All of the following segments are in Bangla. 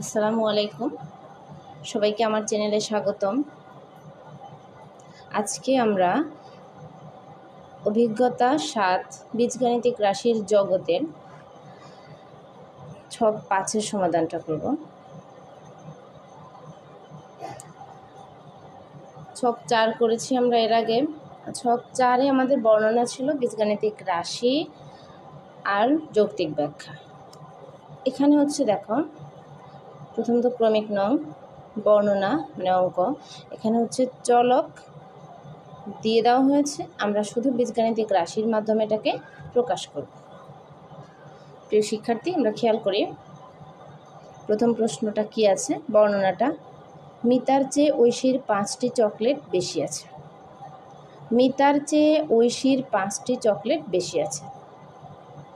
আসসালামু আলাইকুম। সবাইকে আমার চ্যানেলে স্বাগতম। আজকে আমরা অভিজ্ঞতা সাত বীজগাণিতিক রাশির জগতের ছক পাঁচের সমাধানটা করব। ছক চার করেছি আমরা এর আগে। ছক চারে আমাদের বর্ণনা ছিল বীজগাণিতিক রাশি আর যৌক্তিক ব্যাখ্যা। এখানে হচ্ছে দেখো প্রথমত ক্রমিক নং, বর্ণনা মানে অঙ্ক। এখানে হচ্ছে চলক দিয়ে দেওয়া হয়েছে। আমরা শুধু বীজগাণিতিক রাশির মাধ্যমে এটাকে প্রকাশ করব। প্রিয় শিক্ষার্থী, আমরা খেয়াল করি, প্রথম প্রশ্নটা কি আছে? বর্ণনাটা, মিতার চেয়ে ঐশীর পাঁচটি চকলেট বেশি আছে। মিতার চেয়ে ঐশীর পাঁচটি চকলেট বেশি আছে।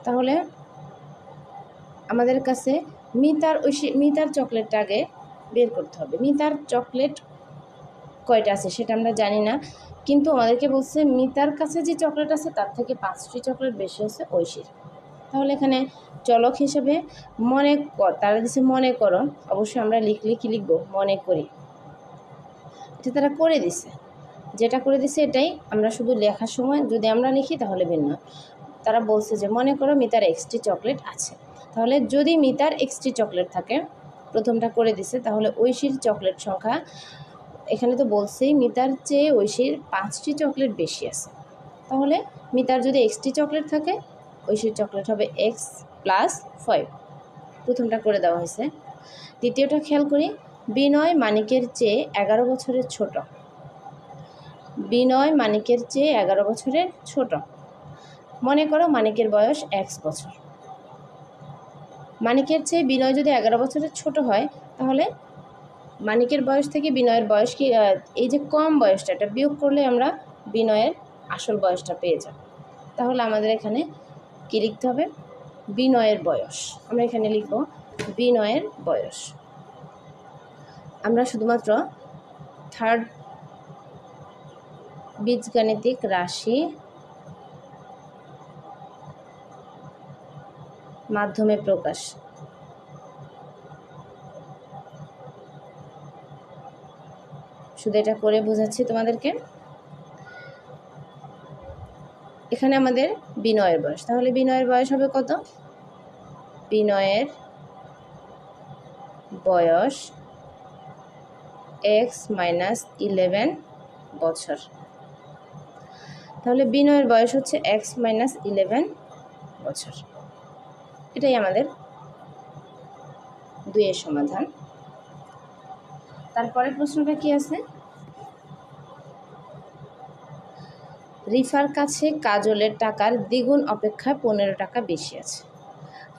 তাহলে আমাদের কাছে মিতার ঐশী মিতার চকলেটটা আগে বের করতে হবে। মিতার চকলেট কয়টা আছে সেটা আমরা জানি না। কিন্তু আমাদেরকে বলছে মিতার কাছে যে চকলেট আছে তার থেকে পাঁচটি চকলেট বেশি আছে ঐশীর। তাহলে এখানে চলক হিসেবে মনে তারা দিচ্ছে মনে করো অবশ্যই আমরা লিখলে কি লিখব, মনে করি। এটা তারা করে দিছে। যেটা করে দিছে এটাই আমরা শুধু লেখার সময় যদি আমরা লিখি তাহলে ভিন্ন। তারা বলছে যে মনে করো মিতার এক্সটি চকলেট আছে। তাহলে যদি মিতার এক্সটি চকলেট থাকে, প্রথমটা করে দিছে, তাহলে ঐশীর চকলেট সংখ্যা, এখানে তো বলছেই মিতার চেয়ে ঐশীর পাঁচটি চকলেট বেশি আছে। তাহলে মিতার যদি এক্সটি চকলেট থাকে, ঐশীর চকলেট হবে এক্স প্লাস ফাইভ প্রথমটা করে দেওয়া হয়েছে। দ্বিতীয়টা খেয়াল করি, বিনয় মানিকের চেয়ে এগারো বছরের ছোট। বিনয় মানিকের চেয়ে এগারো বছরের ছোট। মনে করো মানিকের বয়স এক্স বছর। মানিকের চেয়ে বিনয় যদি এগারো বছরের ছোট হয়, তাহলে মানিকের বয়স থেকে বিনয়ের বয়স কি এই যে কম বয়সটা, এটা বিয়োগ করলে আমরা বিনয়ের আসল বয়সটা পেয়ে যাব। তাহলে আমাদের এখানে কী লিখতে হবে? বিনয়ের বয়স। আমরা এখানে লিখব বিনয়ের বয়স। আমরা শুধুমাত্র থার্ড বীজগাণিতিক রাশি মাধ্যমে প্রকাশ। শুধু এটা করে বোঝাচ্ছি তোমাদেরকে। এখানে আমাদের বিনয়ের বয়স। তাহলে বিনয়ের বয়স হবে কত? বিনয়ের বয়স এক্স মাইনাস ইলেভেন বছর। তাহলে বিনয়ের বয়স হচ্ছে এক্স মাইনাস ইলেভেন বছর। এটাই আমাদের দুইয়ের সমাধান। তারপরে প্রশ্নটা কি আছে? রিফার কাছে কাজলের টাকার দ্বিগুণ অপেক্ষায় পনেরো টাকা বেশি আছে।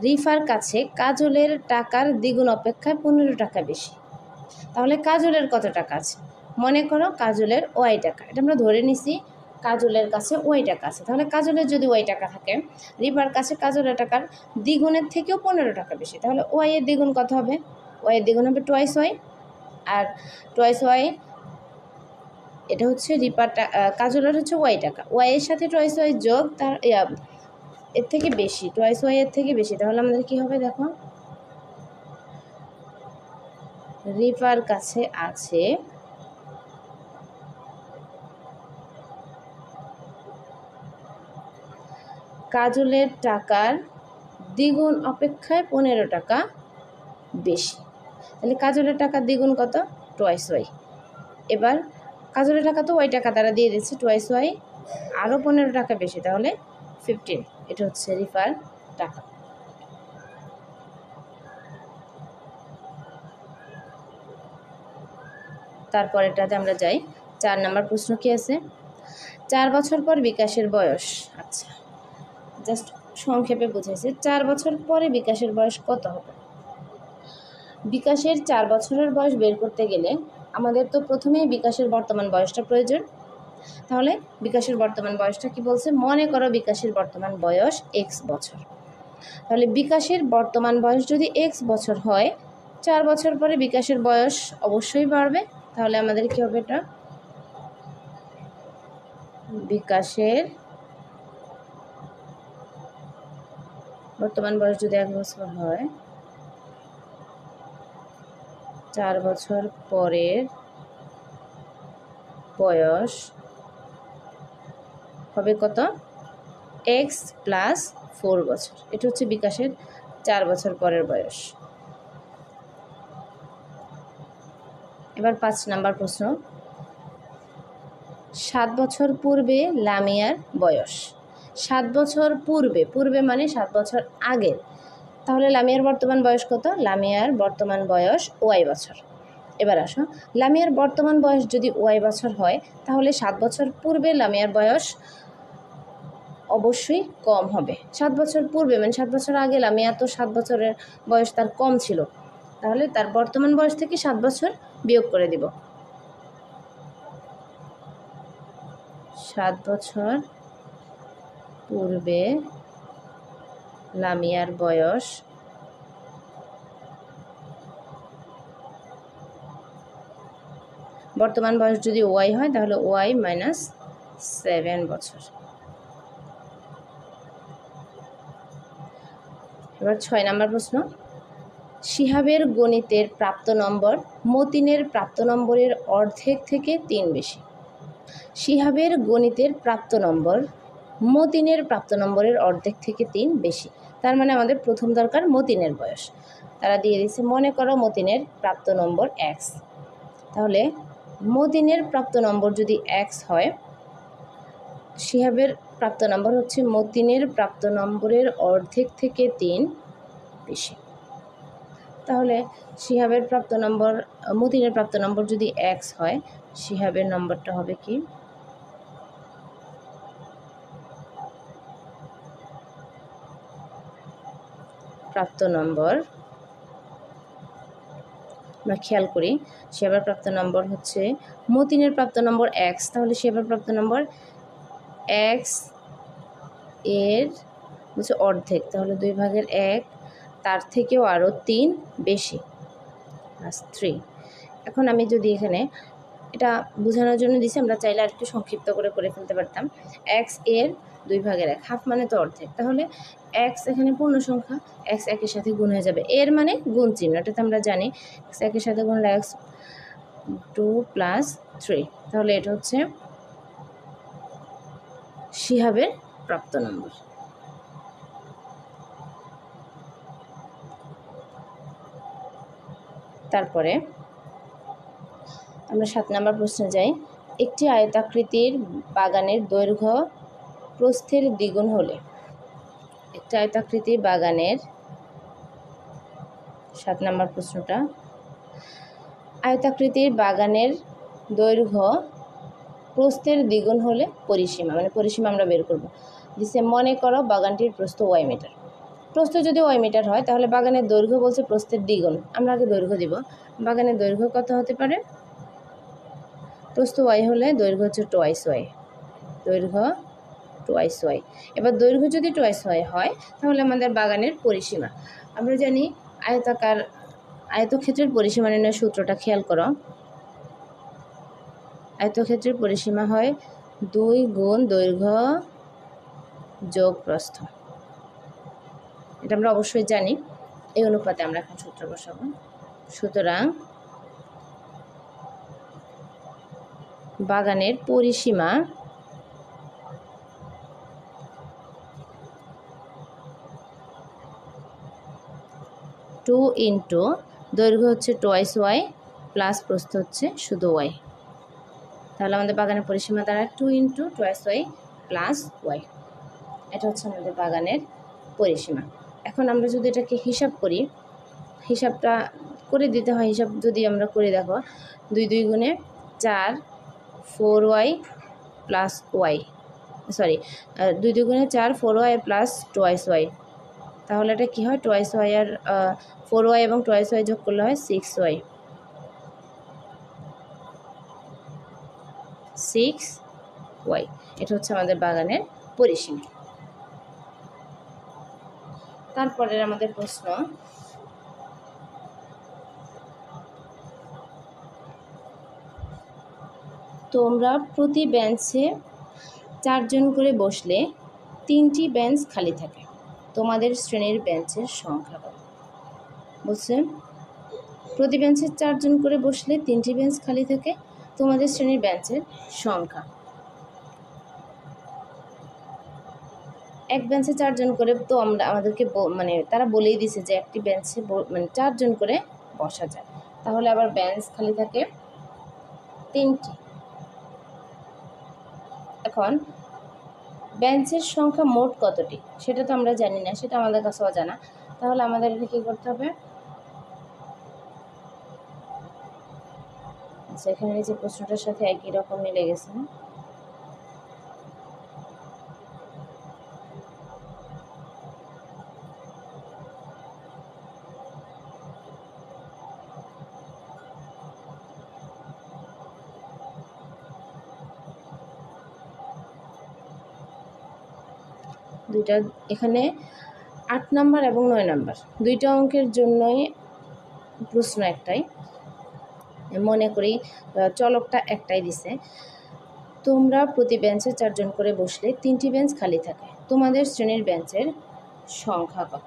রিফার কাছে কাজলের টাকার দ্বিগুণ অপেক্ষায় পনেরো টাকা বেশি। তাহলে কাজলের কত টাকা আছে? মনে করো কাজলের ওয়াই টাকা। এটা আমরা ধরে নিছি কাজলের কাছে ওয়াই টাকা আছে। তাহলে কাজলের যদি ওই টাকা থাকে রিফার কাছে কাজলের টাকার দ্বিগুণের থেকেও পনেরো টাকা বেশি। তাহলে ওয়াইয়ের দ্বিগুণ কত হবে? ওয়াইয়ের দ্বিগুণ হবে টোয়াইস ওয়াই। আর টোয়াইস ওয়াই, এটা হচ্ছে রিপার কাজলের হচ্ছে ওয়াই টাকা। ওয়াইয়ের সাথে টোয়াইস ওয়াই যোগ, তার এর থেকে বেশি টোয়াইস ওয়াই এর থেকে বেশি। তাহলে আমাদের কি হবে দেখো? রিপার কাছে আছে কাজলের টাকার দ্বিগুণ অপেক্ষায় পনেরো টাকা বেশি। তাহলে কাজলের টাকার দ্বিগুণ কত? টোয়াইস ওয়াই এবার কাজলের টাকা তো ওয়াই টাকা তারা দিয়ে দিচ্ছে টোয়াইস ওয়াই আরও পনেরো টাকা বেশি, তাহলে ফিফটিন এটা হচ্ছে রিফার টাকা। তারপরেটাতে আমরা যাই, চার নাম্বার প্রশ্ন কি আছে? চার বছর পর বিকাশের বয়স আচ্ছা। জাস্ট সংক্ষেপে বুঝেছে চার বছর পরে বিকাশের বয়স কত হবে? বিকাশের চার বছরের বয়স বের করতে গেলে আমাদের তো প্রথমেই বিকাশের বর্তমান বয়সটা প্রয়োজন। তাহলে বিকাশের বর্তমান বয়সটা কি বলছে? মনে করো বিকাশের বর্তমান বয়স এক্স বছর। তাহলে বিকাশের বর্তমান বয়স যদি এক্স বছর হয়, চার বছর পরে বিকাশের বয়স অবশ্যই বাড়বে। তাহলে আমাদের কি হবে এটা? বিকাশের বর্তমান বয়স যদি এক বছর হয়, চার বছর পরের বয়স হবে কত? এক্স প্লাস ফোর বছর। এটা হচ্ছে বিকাশের চার বছর পরের বয়স। এবার পাঁচ নাম্বার প্রশ্ন। সাত বছর পূর্বে লামিয়ার বয়স। সাত বছর পূর্বে পূর্বে মানে সাত বছর আগের তাহলে লামিয়ার বর্তমান বয়স কত? লামিয়ার বর্তমান বয়স ওয়াই বছর। এবার আসো। লামিয়ার বর্তমান বয়স যদি ওয়াই বছর হয়, তাহলে সাত বছর পূর্বে লামিয়ার বয়স অবশ্যই কম হবে। সাত বছর পূর্বে মানে সাত বছর আগে লামিয়া তো সাত বছরের বয়স তার কম ছিল। তাহলে তার বর্তমান বয়স থেকে সাত বছর বিয়োগ করে দিব। সাত বছর পূর্বে লামিয়ার বয়স বর্তমান বয়স যদি ওয়াই হয়, তাহলে ওয়াই মাইনাস সেভেন বছর। এবার ছয় নম্বর প্রশ্ন। শিহাবের গণিতের প্রাপ্ত নম্বর মতিনের প্রাপ্ত নম্বরের অর্ধেক থেকে তিন বেশি। শিহাবের গণিতের প্রাপ্ত নম্বর মতিনের প্রাপ্ত নম্বরের অর্ধেক থেকে তিন বেশি। তার মানে আমাদের প্রথম দরকার মতিনের বয়স। তারা দিয়ে দিচ্ছে মনে করো মতিনের প্রাপ্ত নম্বর এক্স। তাহলে মতিনের প্রাপ্ত নম্বর যদি এক্স হয় শিহাবের প্রাপ্ত নম্বর হচ্ছে মতিনের প্রাপ্ত নম্বরের অর্ধেক থেকে তিন বেশি। তাহলে শিহাবের প্রাপ্ত নম্বর, মতিনের প্রাপ্ত নম্বর যদি এক্স হয় শিহাবের নম্বরটা হবে কি? প্রাপ্ত নম্বর। আমরা খেয়াল করি, সেবার প্রাপ্ত নম্বর হচ্ছে, মতিনের প্রাপ্ত নম্বর এক্স তাহলে সেবার প্রাপ্ত নম্বর এক্সের হচ্ছে অর্ধেক, তাহলে দুই ভাগের এক, তার থেকেও আরও তিন বেশি প্লাস থ্রি এখন আমি যদি এখানে এটা বোঝানোর জন্য দিছি, আমরা চাইলে আর একটু সংক্ষিপ্ত করে করে ফেলতে পারতাম। এক্সের দুই ভাগের এক, হাফ মানে তো অর্ধেক। তাহলে এক্স এখানে পূর্ণ সংখ্যা এক্স একের সাথে গুণ হয়ে যাবে। এর মানে গুণ চিহ্ন, এটা তো আমরা জানি। এক্স একের সাথে গুণ এক্স টু প্লাস থ্রি। তাহলে এটা হচ্ছে শিহাবের প্রাপ্ত নম্বর। তারপরে আমরা সাত নম্বর প্রশ্নে যাই। একটি আয়তাকৃতির বাগানের দৈর্ঘ্য প্রস্থের দ্বিগুণ হলে। একটি আয়তাকৃতির বাগানের সাত নম্বর প্রশ্নটা। আয়তাকৃতির বাগানের দৈর্ঘ্য প্রস্থের দ্বিগুণ হলে পরিসীমা মানে পরিসীমা আমরা বের করব। দিছে, মনে করো বাগানটির প্রস্থ ওয়াই মিটার। প্রস্থ যদি ওয়াই মিটার হয়, তাহলে বাগানের দৈর্ঘ্য বলছে প্রস্থের দ্বিগুণ। আমরা আগে দৈর্ঘ্য দিব। বাগানের দৈর্ঘ্য কত হতে পারে? প্রস্থ ওয়াই হলে দৈর্ঘ্য হচ্ছে টোয়াইস ওয়াই। দৈর্ঘ্য টোয়াইস ওয়াই এবার দৈর্ঘ্য যদি টোয়াইস ওয়াই হয়, তাহলে আমাদের বাগানের পরিসীমা। আমরা জানি আয়তাকার আয়তক্ষেত্রের পরিসীমা নির্ণয় সূত্রটা খেয়াল করো। আয়তক্ষেত্রের পরিসীমা হয় দুই গুণ দৈর্ঘ্য যোগ প্রস্থ। এটা আমরা অবশ্যই জানি। এই অনুপাতে আমরা এখন সূত্র বসাবো। সুতরাং বাগানের পরিসীমা টু ইন্টু দৈর্ঘ্য হচ্ছে টোয়াইস ওয়াই প্লাস প্রস্থ হচ্ছে শুধু ওয়াই। তাহলে আমাদের বাগানের পরিসীমা দ্বারা two into twice y plus y. এটা হচ্ছে আমাদের বাগানের পরিসীমা। এখন আমরা যদি এটাকে হিসাব করি, হিসাবটা করে দিতে হয়, হিসাব যদি আমরা করে দেখো, দুই দুই গুণে চার, four y plus y, sorry দুই দুই গুণে চার, four y plus twice y. তাহলে এটা কী হয়? টোয়াইস ওয়াই আর ফোর ওয়াই এবং টোয়াইস ওয়াই যোগ করলে হয় সিক্স ওয়াই সিক্স ওয়াই এটা হচ্ছে আমাদের বাগানের পরিসীমা। তারপরের আমাদের প্রশ্ন, তোমরা প্রতি বেঞ্চে চারজন করে বসলে তিনটি বেঞ্চ খালি থাকে। তোমাদের শ্রেণির বেঞ্চের সংখ্যা কত? বুঝছেন প্রতি বেঞ্চে চারজন করে বসলে তিনটি বেঞ্চ খালি থাকে, তোমাদের শ্রেণির বেঞ্চের সংখ্যা। এক বেঞ্চে চারজন করে তো আমরা, আমাদেরকে মানে তারা বলেই দিছে যে একটি বেঞ্চে মানে চারজন করে বসা যায়। তাহলে আবার বেঞ্চ খালি থাকে তিনটি। এখন বেঞ্চের সংখ্যা মোট কতটি? সেটা তো আমরা জানি না, সেটা আমাদের কাছে অজানা তাহলে আমাদের কি করতে হবে? আচ্ছা এখানে যে প্রশ্নটার সাথে একই রকম মিলে গেছে দুইটা, এখানে আট নাম্বার এবং নয় নাম্বার। দুইটা অঙ্কের জন্যই প্রশ্ন একটাই। মনে করি চলকটা একটাই দিছে। তোমরা প্রতি বেঞ্চে চারজন করে বসলে তিনটি বেঞ্চ খালি থাকে। তোমাদের শ্রেণির বেঞ্চের সংখ্যা কত?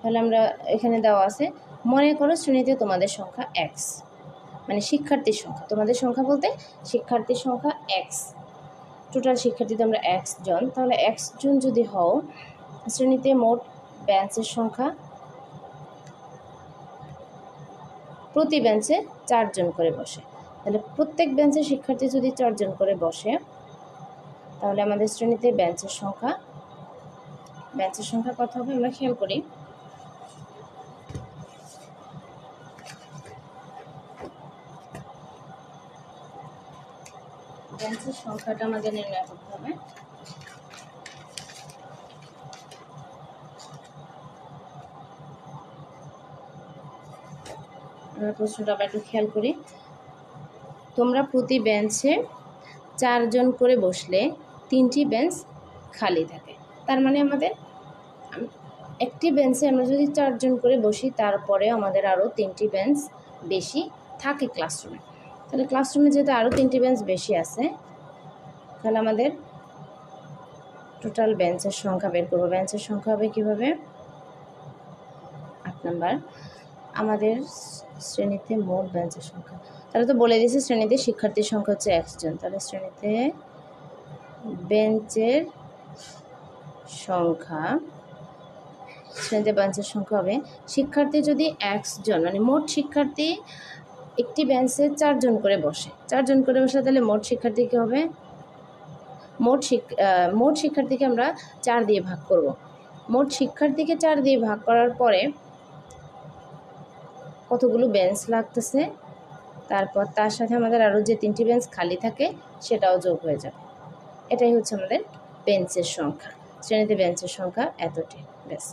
তাহলে আমরা এখানে দেওয়া আছে, মনে করো শ্রেণীতে তোমাদের সংখ্যা এক্স মানে শিক্ষার্থীর সংখ্যা। তোমাদের সংখ্যা বলতে শিক্ষার্থীর সংখ্যা এক্স টোটাল শিক্ষার্থী তোমরা এক্স জন, তাহলে এক্স জন যদি হও, শ্রেণীতে মোট বেঞ্চের সংখ্যা প্রতি বেঞ্চে চারজন করে বসে। তাহলে প্রত্যেক বেঞ্চে শিক্ষার্থী যদি চারজন করে বসে, তাহলে আমাদের শ্রেণীতে বেঞ্চের সংখ্যা বেঞ্চের সংখ্যা কথা হবে? আমরা খেয়াল করি। বেঞ্চের সংখ্যাটা আমাদের নির্ণয় করতে হবে। প্রশ্নটা আবার একটু খেয়াল করি। তোমরা প্রতি বেঞ্চে চারজন করে বসলে তিনটি বেঞ্চ খালি থাকে। তার মানে আমাদের একটি বেঞ্চে আমরা যদি চারজন করে বসি তারপরে আমাদের আরও তিনটি বেঞ্চ বেশি থাকে ক্লাসরুমে তাহলে ক্লাসরুমে যেহেতু আরও তিনটি বেঞ্চ বেশি আছে, তাহলে আমাদের টোটাল বেঞ্চের সংখ্যা বের করব। বেঞ্চের সংখ্যা হবে কীভাবে? আট নাম্বার আমাদের শ্রেণীতে মোট বেঞ্চের সংখ্যা। তাহলে তো বলে দিয়েছে, শ্রেণীতে শিক্ষার্থীর সংখ্যা হচ্ছে একজন। তাহলে শ্রেণীতে বেঞ্চের সংখ্যা, শ্রেণীতে বেঞ্চের সংখ্যা হবে শিক্ষার্থী যদি একজন মানে মোট শিক্ষার্থী একটি বেঞ্চে চারজন করে বসে। চারজন করে বসে তাহলে মোট শিক্ষার্থী কী হবে, মোট মোট শিক্ষার্থীকে আমরা চার দিয়ে ভাগ করব। মোট শিক্ষার্থীকে চার দিয়ে ভাগ করার পরে কতগুলো বেঞ্চ লাগতেছে? তারপর তার সাথে আমাদের আরও যে তিনটি বেঞ্চ খালি থাকে, সেটাও যোগ হয়ে যাবে। এটাই হচ্ছে আমাদের বেঞ্চের সংখ্যা। শ্রেণীতে বেঞ্চের সংখ্যা এতটি। ব্যাস।